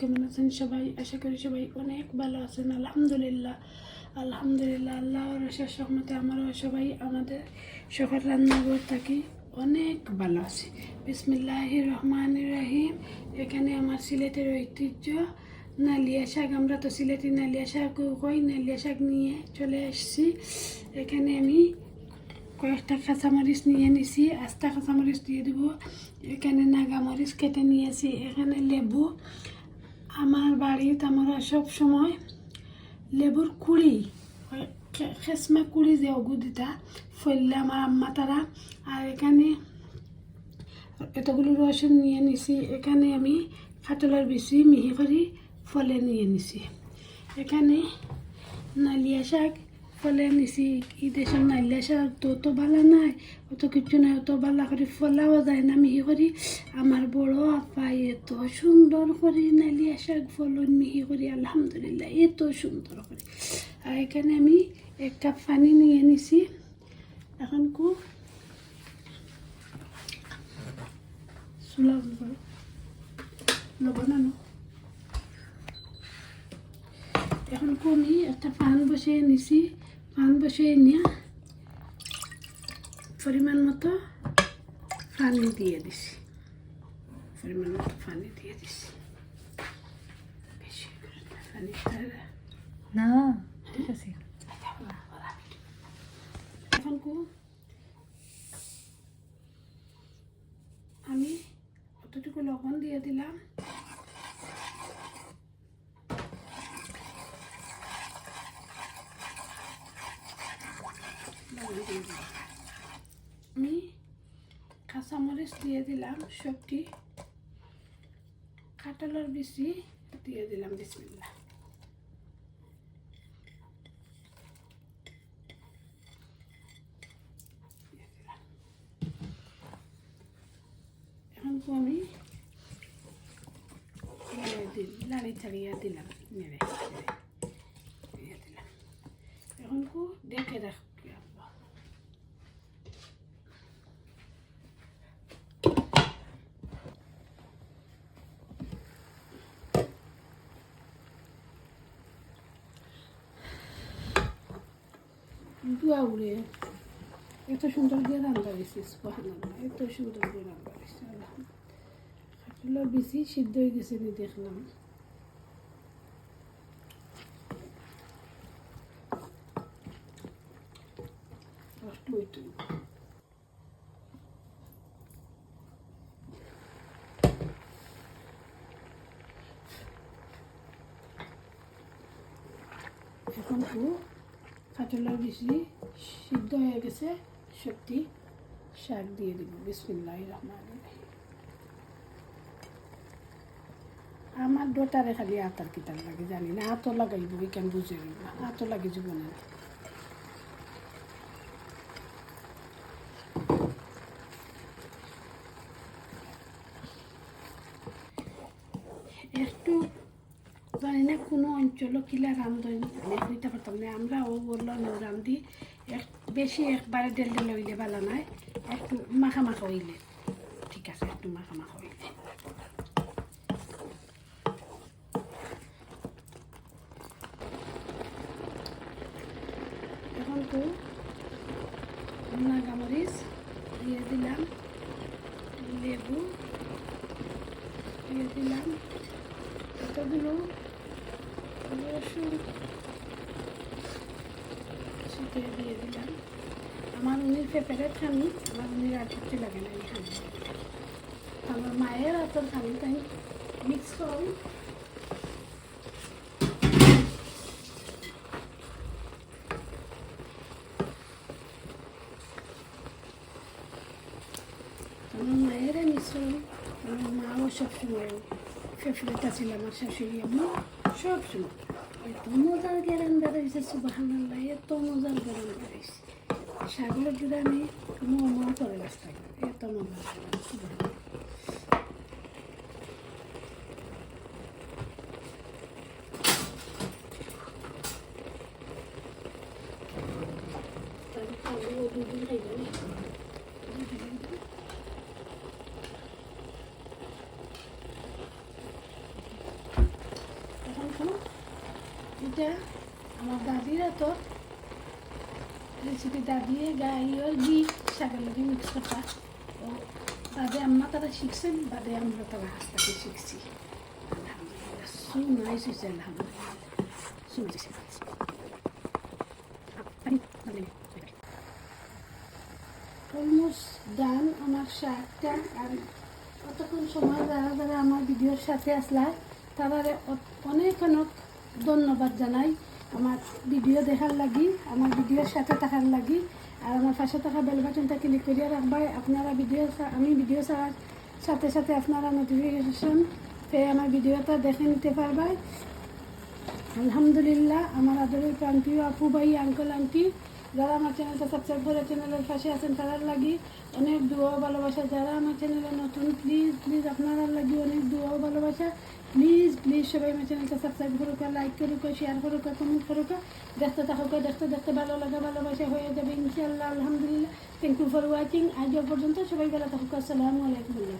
কেমন আছেন সবাই? আশা করি সবাই অনেক ভালো আছেন, আলহামদুলিল্লাহ। আলহামদুলিল্লাহ, আল্লাহর শেষ রহমতে আমরাও সবাই আমাদের সকাল রান্নাঘর থাকি, অনেক ভালো আছে। বিসমিল্লাহ রহমান রহিম। এখানে আমার সিলেটের ঐতিহ্য, নালিয়া শাক। আমরা তো সিলেটি নালিয়া শাক কই, নালিয়া শাক নিয়ে চলে এসেছি এখানে আমি কয়েকটা কাঁচামরিচ নিয়ে নিছি, আস্তা কাঁচামরিচ দিয়ে দিব। এখানে নাগামরিচ কেটে নিয়েছি, এখানে লেবু আমার বাড়িতে আমরা সব সময় লেবুর কুড়ি খেসমা কুড়ি যে অগুদিটা ফেললে আমার আম্মা তারা, আর এখানে এতগুলো রসুন নিয়ে নিছি, এখানে আমি কাতলার বেশি মিহি করে, ফলে নিয়ে নিছি। এখানে নালিয়া শাক ফলে নিছি দেশের নালিয়া শাক তো অত ভালো নাই, অত কিছু নাই, অত ভালো করে ফলাও যায় না। মিহি করি আমার বড় আপাই এত সুন্দর করে নালিয়া শাক ফলন মিহি করি আলহামদুলিল্লাহ, এত সুন্দর করে আর এখানে আমি এক কাপ পানি নিয়ে নিছি। এখন কু। এখন কমি একটা পান বসিয়ে নিছি। পান বসিয়ে নিয়ে পরিমাণ মতো পানি দিয়ে দিছি। পরিমাণ মতো পানি দিয়ে দিছি। বেশি করে না, ঠিক আছে। এখন কো আমি অতটুকু লবণ দিয়ে দিলাম লবণ দিয়ে দিলাম। আমি কাঁচামরিচ দিয়ে দিলাম সবটি কাঁঠালের বেশি দিয়ে দিলাম বিসমিল্লা আমি লাড়ি ছাড়িয়ে দিলাম, নেড়ে দিলাম। এখন রাখব। উড়ে এত সুন্দর দিয়ে রান্না হয়েছিস এত সুন্দর দিয়ে রান্না হয়েছে খাটুলো বেশি সিদ্ধ হয়ে গেছে আমি দেখলাম। এখন কাঁচলার বেশি সিদ্ধ হয়ে গেছে, সত্যি শাক দিয়ে দিব। বিসমিল্লাহ রহমান আমার ডোটারে খালি আতার কিতার লাগে, জানি না আতো লাগাইব কেন বুঝে নিব আতো লাগে জীবনে একটু জানি না কোনো অঞ্চল কিলা রান্ধন আমি পারতাম না আমরা ও বলল, না রান্ধি এক, বেশি একবারে ডেল হইলে ভালো নয়, একটু মাখা মাখা হইলে। ঠিক আছে, একটু মাখা মাখা হইলে। এখন তো নাগামরিচ দিয়ে দিলাম, লেবু দিয়ে দিলাম, এতগুলো রসুন শীতে দিয়ে দিলাম আমার উনির পেপারের খানি আমার উনির আর লাগে না এই খানি আমার মায়ের হাতের খানি তাই মিক্স করুন আমার মায়ের মিশ্রণ আমার মাও সবসময় ফেফড়েটা ছিল আমার শাশুড়ি Şöpsün. Domuzlar gelen dere ise subhanallah. Ya domuzlar gelen dere ise. Şagla gideni ama onlar da öyle sayılır. Ya domuzlar gelen subhanallah. Tabii tabii এটা আমার দাদিরা তো। রেসিপি দাদিয়ে গাইয়ের ঘি, শাকের লগে মিক্স করতা। ও বাদে আম্মা তারা শিখছেন, বাদে আমরা তারা হাসতাকে শিখছি। আলহামদুলিল্লাহ, সু নাইস হয়েছে, আলহামদুলিল্লাহ। ডান আমার শাকটা। আর কতক্ষণ সময়, যারা যারা আমার ভিডিওর সাথে আসলা, তারা অনেক অনেক ধন্যবাদ জানাই আমার ভিডিও দেখার লাগি, আমার ভিডিওর সাথে থাকার লাগি, আর আমার পাশে থাকা বেল বাটনটা ক্লিক করিয়া রাখবাই। আপনারা ভিডিও আমি ভিডিও ছাড়ার সাথে সাথে আপনারা নোটিফিকেশন পেয়ে আমার ভিডিওটা দেখে নিতে পারবাই। আলহামদুলিল্লাহ, আমার আদরের প্রান্তীয় আপু ভাই আঙ্কল আন্টি যারা আমার চ্যানেলটা সাবস্ক্রাইব করে চ্যানেলের পাশে আছেন, তারার লাগি অনেক দুয়াও ভালোবাসা। যারা আমার চ্যানেলে নতুন প্লিজ প্লিজ আপনারা লাগি অনেক দুয়াও ভালোবাসা। প্লিজ প্লিজ সবাই আমার চ্যানেলটা সাবস্ক্রাইব করুক লাইক করুক শেয়ার করুক কমেন্ট করুক। দেখতে থাকুক দেখতে দেখতে ভালো লাগে, ভালোবাসা হয়ে যাবে ইনশাল্লাহ আলহামদুলিল্লাহ। থ্যাংক ইউ ফর ওয়াচিং আজ পর্যন্ত সবাই ভালো থাকুক। আসসালামু আলাইকুম। আল্লাহ